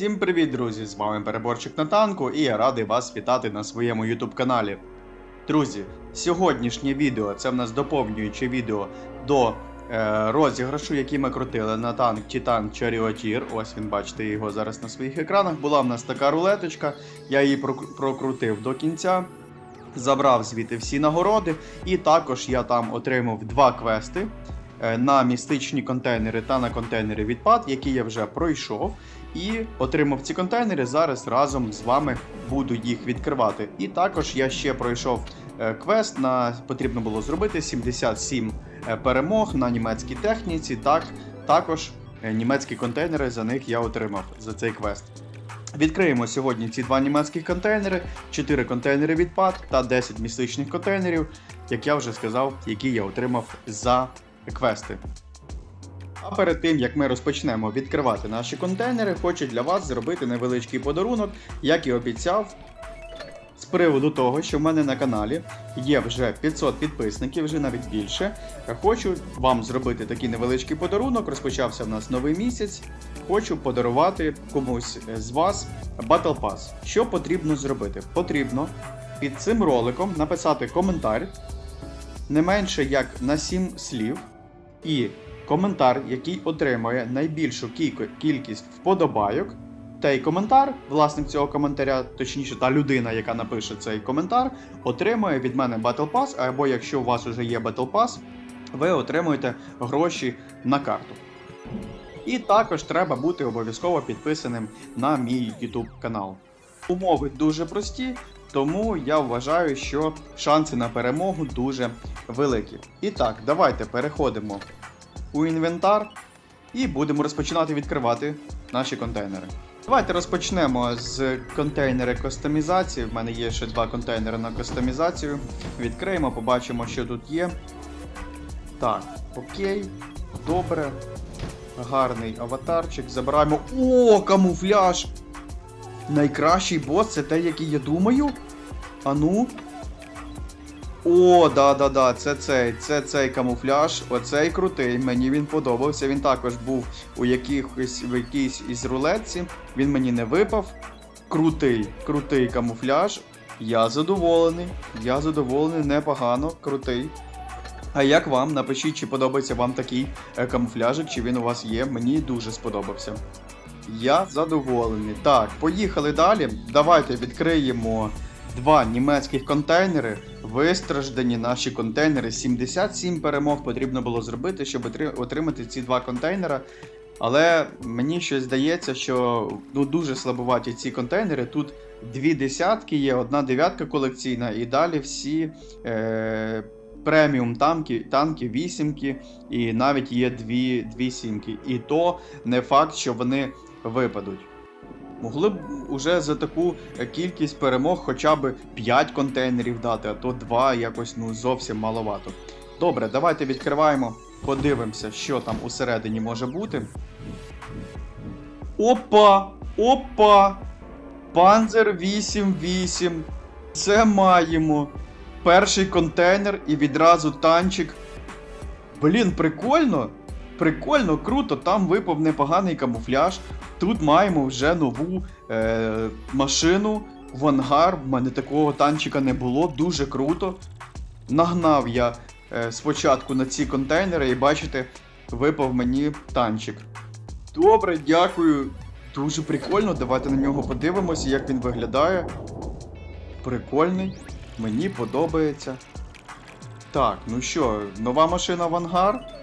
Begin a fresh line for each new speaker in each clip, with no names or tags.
Всім привіт, друзі! З вами переборчик на танку, і я радий вас вітати на своєму YouTube каналі. Друзі, сьогоднішнє відео це в нас доповнююче відео до е, розіграшу, який ми крутили на танк Titan Charioteer. Ось він бачите його зараз на своїх екранах. Була в нас така рулеточка, я її прокрутив до кінця. Забрав звідти всі нагороди, і також я там отримав два квести е, на містичні контейнери та на контейнери відпад, які я вже пройшов. І отримав ці контейнери. Зараз разом з вами буду їх відкривати. І також я ще пройшов е, квест. На потрібно було зробити 77 е, перемог на німецькій техніці. Так, також е, німецькі контейнери за них я отримав за цей квест. Відкриємо сьогодні ці два німецькі контейнери, 4 контейнери відпад та 10 містичних контейнерів, як я вже сказав, які я отримав за квести. А перед тим як ми розпочнемо відкривати наші контейнери, хочу для вас зробити невеличкий подарунок, як і обіцяв. З приводу того, що в мене на каналі є вже 500 підписників, вже навіть більше. Хочу вам зробити такий невеличкий подарунок. Розпочався в нас новий місяць. Хочу подарувати комусь з вас Battle Pass. Що потрібно зробити? Потрібно під цим роликом написати коментар не менше як на 7 слів, і коментар, який отримує найбільшу кількість вподобайок. Той коментар, власник цього коментаря, точніше, та людина, яка напише цей коментар, отримує від мене Battle Pass, або якщо у вас вже є Battle Pass, ви отримуєте гроші на карту. І також треба бути обов'язково підписаним на мій YouTube канал. Умови дуже прості, тому я вважаю, що шанси на перемогу дуже великі. І так, давайте переходимо у інвентар і будемо розпочинати відкривати наші контейнери. Давайте розпочнемо з контейнера кастомізації. В мене є ще два контейнери на кастомізацію. Відкриємо, побачимо, що тут є. Так, окей, добре. Гарний аватарчик. Забираємо. О, камуфляж! Найкращий бос це те, який я думаю. А ну. О, да-да-да, це цей, це цей камуфляж. Оцей крутий. Мені він подобався. Він також був у якихось в якійсь із рулетці. Він мені не випав. Крутий, крутий камуфляж. Я задоволений. Я задоволений, непогано, крутий. А як вам? Напишіть, чи подобається вам такий е, камуфляжик, чи він у вас є. Мені дуже сподобався. Я задоволений. Так, поїхали далі. Давайте відкриємо два німецьких контейнери. Вистраждані наші контейнери. 77 перемог потрібно було зробити, щоб отримати ці два контейнера. Але мені щось здається, що ну, дуже слабуваті ці контейнери. Тут дві десятки є, одна дев'ятка колекційна, і далі всі е, преміум танки, танки, вісімки, і навіть є дві, дві сімки. І то не факт, що вони випадуть. Могли б уже за таку е, кількість перемог хоча б 5 контейнерів дати, а то 2 якось ну зовсім маловато. Добре, давайте відкриваємо, подивимося, що там усередині може бути. Опа! Опа! Панзер 88. Це маємо. Перший контейнер і відразу танчик. Блін, прикольно! Прикольно, круто, там випав непоганий камуфляж. Тут маємо вже нову е, машину в ангар. В мене такого танчика не було, дуже круто. Нагнав я е, спочатку на ці контейнери і бачите, випав мені танчик. Добре, дякую. Дуже прикольно. Давайте на нього подивимося, як він виглядає. Прикольний. Мені подобається. Так, ну що, нова машина в ангар.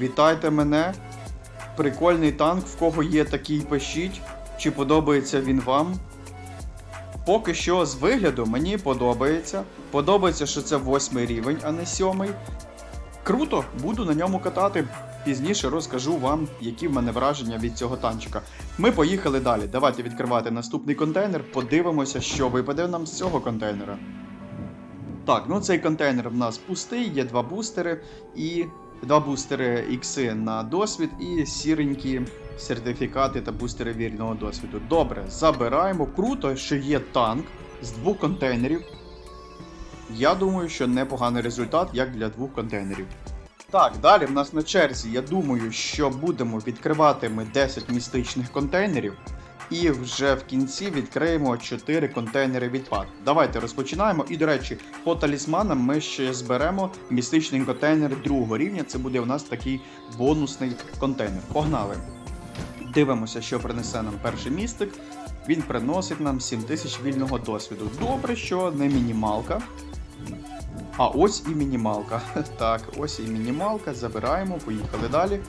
Вітайте мене. Прикольний танк, в кого є такий пишіть. Чи подобається він вам? Поки що з вигляду мені подобається. Подобається, що це восьмий рівень, а не сьомий. Круто, буду на ньому катати. Пізніше розкажу вам, які в мене враження від цього танчика. Ми поїхали далі. Давайте відкривати наступний контейнер, подивимося, що випаде нам з цього контейнера. Так, ну цей контейнер в нас пустий, є два бустери і два бустери ікси на досвід і сіренькі сертифікати та бустери вільного досвіду. Добре, забираємо. Круто, що є танк з двох контейнерів. Я думаю, що непоганий результат, як для двох контейнерів. Так, далі в нас на черзі. Я думаю, що будемо відкривати ми 10 містичних контейнерів. І вже в кінці відкриємо 4 контейнери відпад. Давайте розпочинаємо. І, до речі, по талісманам ми ще зберемо містичний контейнер другого рівня. Це буде у нас такий бонусний контейнер. Погнали! Дивимося, що принесе нам перший містик. Він приносить нам 7000 вільного досвіду. Добре, що не мінімалка. А ось і мінімалка. Так, ось і мінімалка. Забираємо, поїхали далі.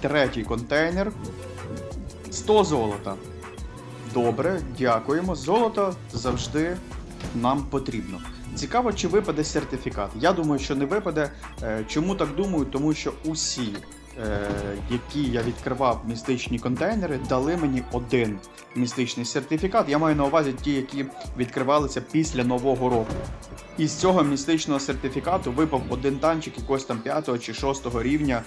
Третій контейнер. 100 золота. Добре, дякуємо. Золото завжди нам потрібно. Цікаво, чи випаде сертифікат. Я думаю, що не випаде. Е, Чому так думаю? Тому що усі, е, які я відкривав містичні контейнери, дали мені один містичний сертифікат. Я маю на увазі ті, які відкривалися після нового року. І з цього містичного сертифікату випав один танчик якогось там 5 чи 6 рівня.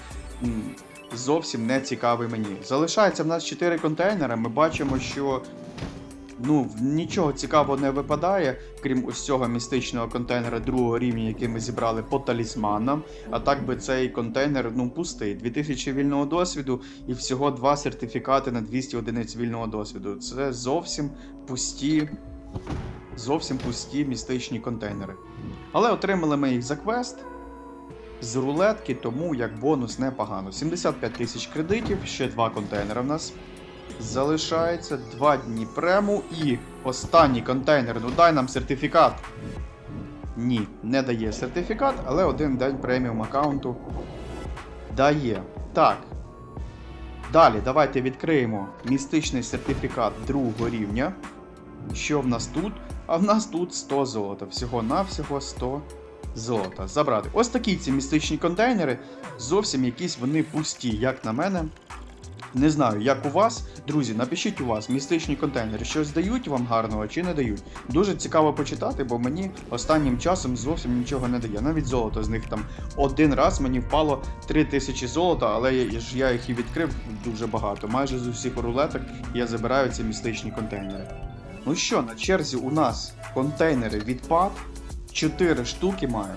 Зовсім не цікавий мені. Залишається в нас 4 контейнери. Ми бачимо, що ну, нічого цікавого не випадає, крім ось цього містичного контейнера другого рівня, який ми зібрали по талісманам. А так би цей контейнер ну, пустий. 2000 вільного досвіду і всього 2 сертифікати на 200 одиниць вільного досвіду. Це зовсім пусті, зовсім пусті містичні контейнери. Але отримали ми їх за квест. З рулетки, тому як бонус непогано. 75 тисяч кредитів, ще два контейнери в нас залишається. Два дні прему і останній контейнер. Ну дай нам сертифікат. Ні, не дає сертифікат, але один день преміум аккаунту дає. Так. Далі, давайте відкриємо містичний сертифікат другого рівня. Що в нас тут? А в нас тут 100 золота. Всього-навсього 100 золота. Забрати. Ось такі ці містичні контейнери. Зовсім якісь вони пусті, як на мене. Не знаю, як у вас. Друзі, напишіть у вас містичні контейнери, щось дають вам гарного чи не дають. Дуже цікаво почитати, бо мені останнім часом зовсім нічого не дає. Навіть золото з них там один раз мені впало 3000 золота, але я, я їх і відкрив дуже багато. Майже з усіх рулеток я забираю ці містичні контейнери. Ну що, на черзі у нас контейнери відпад. 4 штуки маю.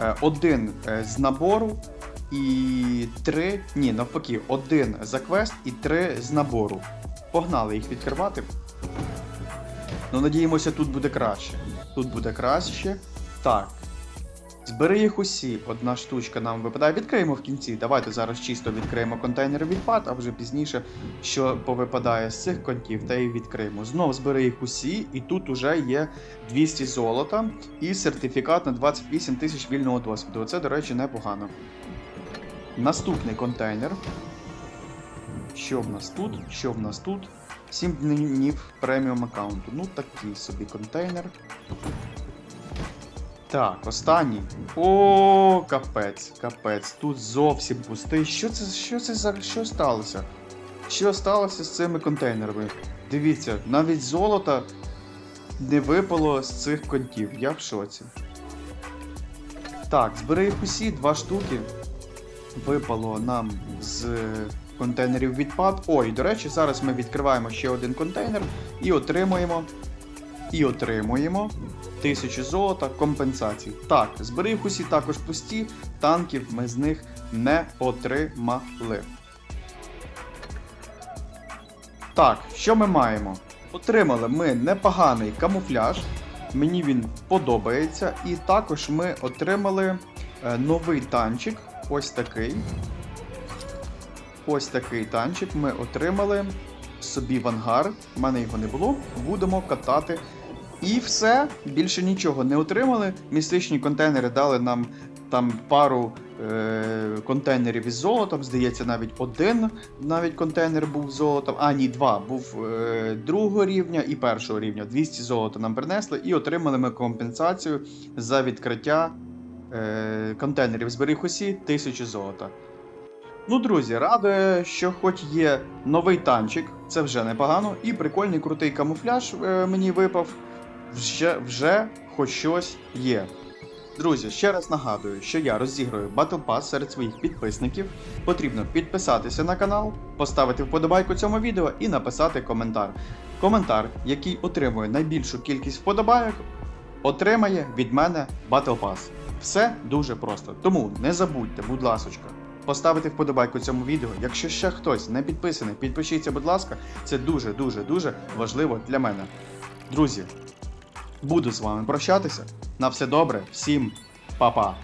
Е, Один е, з набору і три. Ні, навпаки, один за квест і три з набору. Погнали їх відкривати. Ну, надіємося, тут буде краще. Тут буде краще. Так. Збери їх усі. Одна штучка нам випадає. Відкриємо в кінці. Давайте зараз чисто відкриємо контейнер відпад, а вже пізніше, що повипадає з цих контів, та і відкриємо. Знов збери їх усі, і тут уже є 200 золота і сертифікат на 28 тисяч вільного досвіду. Це, до речі, непогано. Наступний контейнер. Що в нас тут? Що в нас тут? 7 днів преміум аккаунту. Ну, такий собі контейнер. Так, останній. О, капець, капець. Тут зовсім пустий. Що це, що це за. Що сталося? Що сталося з цими контейнерами? Дивіться, навіть золото не випало з цих контів. Я в шоці. Так, збери їх усі, два штуки. Випало нам з контейнерів відпад. Ой, до речі, зараз ми відкриваємо ще один контейнер і отримуємо. І отримуємо 1000 золота компенсацій. Так, збери їх усі також пусті, танків ми з них не отримали. Так, що ми маємо? Отримали ми непоганий камуфляж. Мені він подобається. І також ми отримали е, новий танчик. Ось такий. Ось такий танчик ми отримали собі в ангар. У мене його не було. Будемо катати. І все, більше нічого не отримали. Містичні контейнери дали нам там пару е- контейнерів із золотом. Здається, навіть один навіть контейнер був золотом. А, ні, два. Був е- другого рівня і першого рівня. 200 золота нам принесли і отримали ми компенсацію за відкриття е- контейнерів. Зберіг усі 1000 золота. Ну, друзі, радує, що хоч є новий танчик, це вже непогано, і прикольний крутий камуфляж е, мені випав. Вже, вже хоч щось є. Друзі, ще раз нагадую, що я розіграю Battle Pass серед своїх підписників. Потрібно підписатися на канал, поставити вподобайку цьому відео і написати коментар. Коментар, який отримує найбільшу кількість вподобайок, отримає від мене Battle Pass. Все дуже просто. Тому не забудьте, будь ласочка, поставити вподобайку цьому відео. Якщо ще хтось не підписаний, підпишіться, будь ласка, це дуже дуже дуже важливо для мене. Друзі, буду з вами прощатися. На все добре, всім па-па.